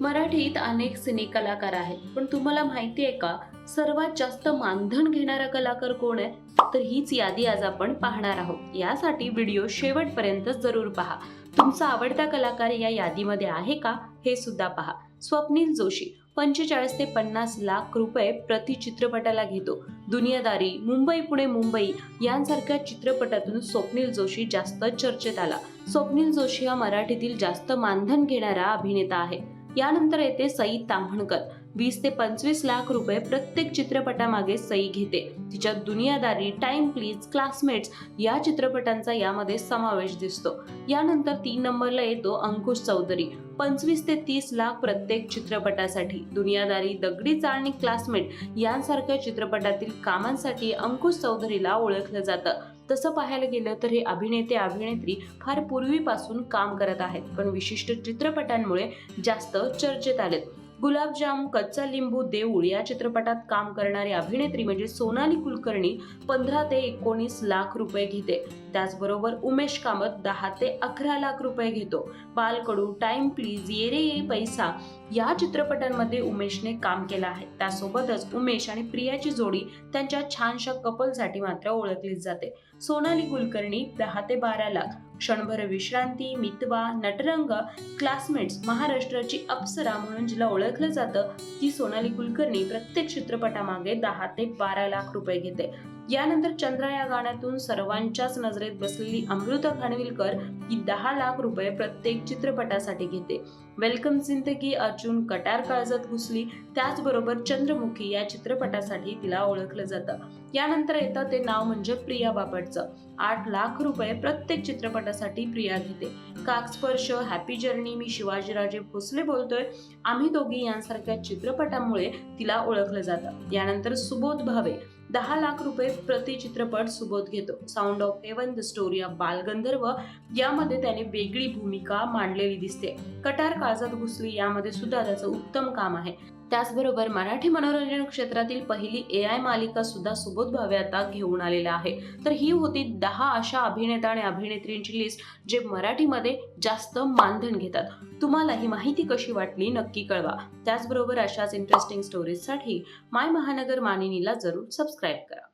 मराठीत अनेक सिने कलाकार आहेत पण तुम्हाला माहिती आहे का सर्वात जास्त मानधन घेणारा कलाकार कोण आहे? तर हीच यादी आज आपण पाहणार आहोत. यासाठी व्हिडिओ शेवटपर्यंत जरूर पहा. तुमचा आवडता कलाकार या यादीमध्ये आहे का हे सुद्धा पहा. स्वप्नील जोशी पंचेचाळीस ते पन्नास लाख रुपये प्रति चित्रपटाला घेतो. दुनियादारी मुंबई पुणे मुंबई यांसारख्या चित्रपटातून स्वप्नील जोशी जास्त चर्चेत आला. स्वप्नील जोशी हा मराठीतील जास्त मानधन घेणारा अभिनेता आहे. यानंतर येते सई ताम्हणकर. वीस ते पंचवीस लाख रुपये प्रत्येक चित्रपटामागे सई घेते. तिच्या दुनियादारी टाइम प्लीज क्लासमेट्स या चित्रपटांचा यामध्ये समावेश दिसतो. यानंतर तीन नंबरला येतो अंकुश चौधरी. पंचवीस ते तीस लाख प्रत्येक चित्रपटासाठी. दुनियादारी दगडी चाळणी क्लासमेट यांसारख्या चित्रपटातील कामांसाठी अंकुश चौधरीला ओळखलं जातं. तसं पाहायला गेलं तर हे अभिनेते अभिनेत्री फार पूर्वीपासून काम करत आहेत. पण विशिष्ट चित्रपटांमुळे जास्त चर्चेत आलेत. गुलाबजाम कच्चा लिंबू देऊळ या चित्रपटात काम करणारी अभिनेत्री म्हणजे सोनाली कुलकर्णी पंधरा ते एकोणीस लाख रुपये घेते. त्याचबरोबर उमेश कामत दहा ते अकरा लाख रुपये घेतो. बालकडू टाइम प्लीज ये रे ये पैसा या चित्रपटांमध्ये उमेशने काम केलं आहे. त्यासोबतच उमेश आणि प्रियाची जोडी त्यांच्या छानशा कपलसाठी मात्र ओळखली जाते. सोनाली कुलकर्णी दहा ते बारा लाख क्षणभर विश्रांती मितवा नटरंग क्लासमेट्स महाराष्ट्राची अप्सरा म्हणून जिला ओळखलं जातं ती सोनाली कुलकर्णी प्रत्येक चित्रपटामागे दहा ते बारा लाख रुपये घेते. यानंतर चंद्रा या गाण्यातून सर्वांच्याच नजरेत बसलेली अमृता खानविलकर ही दहा लाख रुपये प्रत्येक चित्रपटासाठी घेते. वेलकम जिंदगी अर्जुन कटार काळजात घुसली. त्याचबरोबर चंद्रमुखी या चित्रपटासाठी तिला ओळखलं जातं. यानंतर येतं ते नाव म्हणजे प्रिया बापटचं. आठ लाख रुपये प्रत्येक चित्रपटासाठी प्रिया घेते. काकस्पर्श हॅपी जर्नी मी शिवाजीराजे भोसले बोलतोय. आम्ही दोघी यांसारख्या चित्रपटामुळे तिला ओळखलं जातं. यानंतर सुबोध भावे. दहा लाख रुपये प्रति चित्रपट सुबोध घेतो. Sound of heaven the story of Balgandharva यामध्ये त्याने वेगळी भूमिका मांडलेली दिसते. कटार काळजात घुसली यामध्ये सुद्धा त्याचं उत्तम काम आहे. त्याचबरोबर मराठी मनोरंजन क्षेत्रातील पहिली ए आय मालिका सुद्धा सुबोध भावे आता घेऊन आलेला आहे. तर ही होती दहा अशा अभिनेता आणि अभिनेत्रींची लिस्ट जे मराठीमध्ये जास्त मानधन घेतात. तुम्हाला ही माहिती कशी वाटली नक्की कळवा. त्याचबरोबर अशाच इंटरेस्टिंग स्टोरीजसाठी माय महानगर मानिनीला जरूर सबस्क्राईब सब्सक्राइब करा